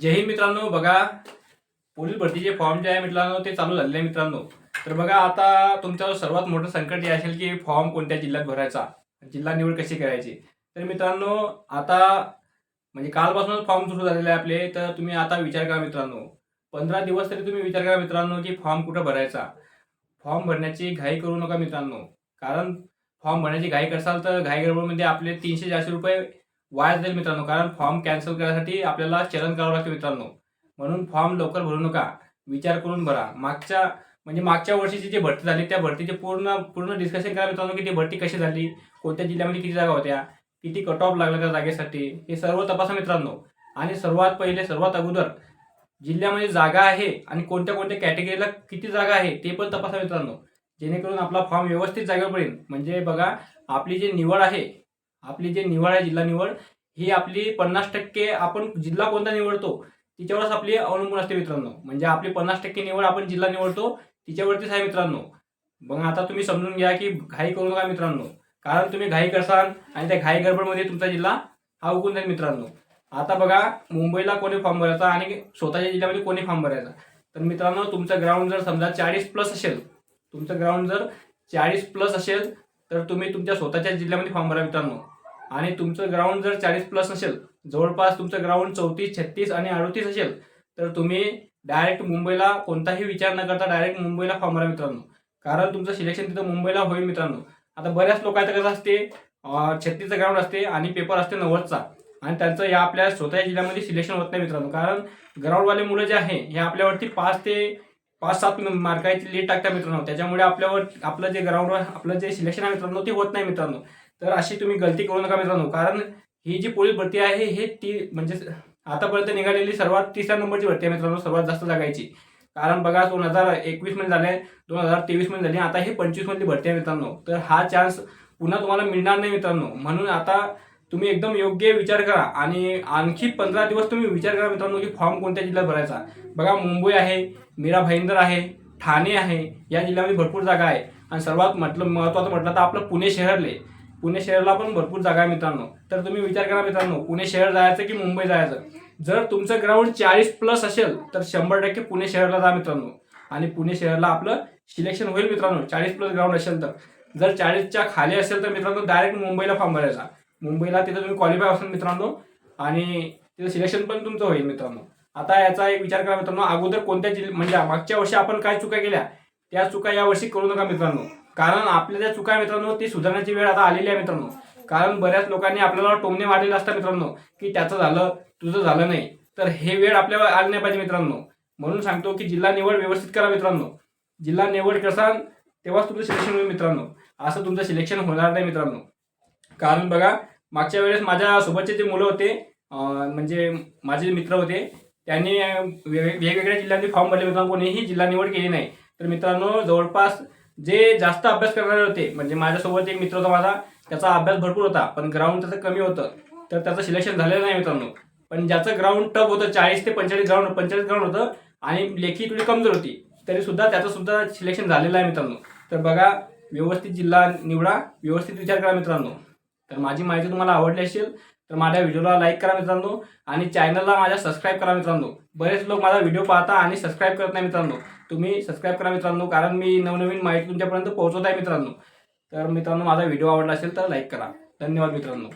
जय हिंद मित्रांनो बघा police भरतीचे form जे आहे मित्रांनो ते चालू झालेले आहे मित्रांनो. तर बघा आता तुमच्यावर सर्वात मोठं संकट जे असेल की फॉर्म कोणत्या जिल्ह्यात भरायचा जिल्हा निवड कशी करायची. तर मित्रांनो आता म्हणजे कालपासूनच फॉर्म सुरू झालेले आहे आपले तर तुम्ही आता विचार करा मित्रांनो. पंधरा दिवस तरी तुम्ही विचार करा मित्रांनो की फॉर्म कुठं भरायचा. फॉर्म भरण्याची घाई करू नका मित्रांनो. कारण फॉर्म भरण्याची घाई करसाल तर घाई गडबडमध्ये आपले तीनशे चारशे रुपये वाया जाईल मित्रांनो. कारण फॉर्म कॅन्सल करण्यासाठी आपल्याला चलन करावं लागतं मित्रांनो. म्हणून फॉर्म लवकर भरू नका. विचार करून भरा. मागच्या म्हणजे मागच्या वर्षीची जी भरती झाली त्या भरतीचे पूर्ण पूर्ण डिस्कशन करा मित्रांनो की ती भरती कशी झाली? कोणत्या जिल्ह्यामध्ये किती जागा होत्या? किती कट ऑफ लागला त्या जागेसाठी? हे सर्व तपासा मित्रांनो. आणि सर्वात पहिले सर्वात अगोदर जिल्ह्यामध्ये जागा आहे आणि कोणत्या कोणत्या कॅटेगरीला किती जागा आहे ते पण तपासा मित्रांनो. जेणेकरून आपला फॉर्म व्यवस्थित जागेवर पडेल. म्हणजे बघा आपली जी निवड आहे आपली जी निवड आहे जिल्हा निवड ही आपली पन्नास टक्के आपण जिल्हा कोणता निवडतो तिच्यावरच आपली अवलंबून असते मित्रांनो. म्हणजे आपली पन्नास टक्के निवड आपण जिल्हा निवडतो तिच्यावरतीच आहे मित्रांनो. मग आता तुम्ही समजून घ्या की घाई करू नका मित्रांनो. कारण तुम्ही घाई करसाल आणि त्या घाई गडबडमध्ये तुमचा जिल्हा हा उगून जाईल मित्रांनो. आता बघा मुंबईला कोणी फॉर्म भरायचा आणि स्वतःच्या जिल्ह्यामध्ये कोणी फॉर्म भरायचा? तर मित्रांनो तुमचं ग्राउंड जर समजा चाळीस प्लस असेल तुमचं ग्राउंड जर चाळीस प्लस असेल तर तुम्ही तुमच्या स्वतःच्या जिल्ह्यामध्ये फॉर्म भरा मित्रांनो. आणि तुमचं ग्राउंड जर चाळीस प्लस असेल जवळपास तुमचं ग्राउंड चौतीस छत्तीस आणि अडतीस असेल तर तुम्ही डायरेक्ट मुंबईला कोणताही विचार न करता डायरेक्ट मुंबईला फॉर्म भरा मित्रांनो. कारण तुमचं सिलेक्शन तिथं मुंबईला होईल मित्रांनो. आता बऱ्याच लोकांचं कसं असते छत्तीसचं ग्राउंड असते आणि पेपर असते नव्वदचा. आणि त्यांचं या आपल्या स्वतःच्या जिल्ह्यामध्ये सिलेक्शन होत नाही मित्रांनो. कारण ग्राउंडवाले मुलं जे आहे हे आपल्यावरती पाच ते पाच सात मार्काची लीड टाकता मित्रांनो. त्याच्यामुळे आपल्यावर आपलं जे ग्राउंडवर आपलं जे सिलेक्शन आहे मित्रांनो ते होत नाही मित्रांनो. तर अशी तुम्ही गलती करू नका मित्रांनो. कारण ही जी पोलीस भरती आहे हे ती म्हणजे आतापर्यंत निघालेली सर्वात तिसऱ्या नंबरची भरती आहे मित्रांनो सर्वात जास्त जागायची कारण बघा दोन हजार एकवीसमध्ये झाले दोन हजार तेवीसमध्ये झाली आता हे पंचवीस भरती आहे मित्रांनो. तर हा चान्स पुन्हा तुम्हाला मिळणार नाही मित्रांनो. म्हणून आता तुम्ही एकदम योग्य विचार करा. आणि आणखी पंधरा दिवस तुम्ही विचार करा मित्रांनो की फॉर्म कोणत्या जिल्ह्यात भरायचा. बघा मुंबई आहे मीरा भाईंदर आहे ठाणे आहे या जिल्ह्यामध्ये भरपूर जागा आहे. आणि सर्वात म्हटलं महत्त्वाचं म्हटलं तर आपलं पुणे शहरले. पुणे शहराला पण भरपूर जागा आहे मित्रांनो. तर तुम्ही विचार करा मित्रांनो पुणे शहर जायचं की मुंबई जायचं? जर तुमचं ग्राउंड चाळीस प्लस असेल तर शंभर टक्के पुणे शहराला जा मित्रांनो. आणि पुणे शहराला आपलं सिलेक्शन होईल मित्रांनो. चाळीस प्लस ग्राउंड असेल तर. जर चाळीसच्या खाली असेल तर मित्रांनो डायरेक्ट मुंबईला फॉर्म भरायचा. मुंबईला तिथं तुम्ही क्वालिफाय असाल मित्रांनो. आणि तिथं सिलेक्शन पण तुमचं होईल मित्रांनो. आता याचा एक विचार करा मित्रांनो अगोदर कोणत्या जिल्ह्या म्हणजे मागच्या वर्षी आपण काय चुका केल्या त्या चुका या वर्षी करू नका मित्रांनो. कारण आपल्या ज्या चुका मित्रांनो ती सुधारण्याची वेळ आता आलेली आहे मित्रांनो. कारण बऱ्याच लोकांनी आपल्याला टोमणे मारलेले असतात मित्रांनो की त्याचं झालं तुझं झालं नाही. तर हे वेळ आपल्याला आली नाही पाहिजे मित्रांनो. म्हणून सांगतो की जिल्हा निवड व्यवस्थित करा मित्रांनो. जिल्हा निवड करसान तेव्हाच तुमचं सिलेक्शन होईल मित्रांनो. असं तुमचं सिलेक्शन होणार नाही मित्रांनो. कारण बघा मागच्या वेळेस माझ्या सोबतचे जे मुलं होते म्हणजे माझे मित्र होते त्यांनी वेग- वेगवेगळ्या जिल्ह्यांनी फॉर्म भरले मित्रांनो कोणीही जिल्हा निवड केली नाही. तर मित्रांनो जवळपास जे जास्त अभ्यास करणारे होते म्हणजे माझ्यासोबत एक मित्र होता माझा त्याचा अभ्यास भरपूर होता पण ग्राउंड त्याचं कमी होतं. तर त्याचं सिलेक्शन झालेलं नाही मित्रांनो. पण ज्याचं ग्राउंड टफ होतं चाळीस ते पंचेचाळीस ग्राउंड पंचेचाळीस ग्राउंड होतं आणि लेखी थोडी कमजोर होती तरी सुद्धा त्याचं सुद्धा सिलेक्शन झालेलं आहे मित्रांनो. तर बघा व्यवस्थित जिल्हा निवडा व्यवस्थित विचार करा मित्रांनो. तर माझी माहिती तुम्हाला आवडली असेल तर माझ्या व्हिडिओला लाईक करा मित्रांनो आणि चॅनलला माझ्या सबस्क्राईब करा मित्रांनो. बरेच लोक माझा व्हिडिओ पाहता आणि सबस्क्राईब करत नाही मित्रांनो. तुम्ही सबस्क्राईब करा मित्रांनो कारण मी नवनवीन माहिती तुमच्यापर्यंत पोहोचवत आहे मित्रांनो. तर मित्रांनो माझा व्हिडिओ आवडला असेल तर लाईक करा. धन्यवाद मित्रांनो.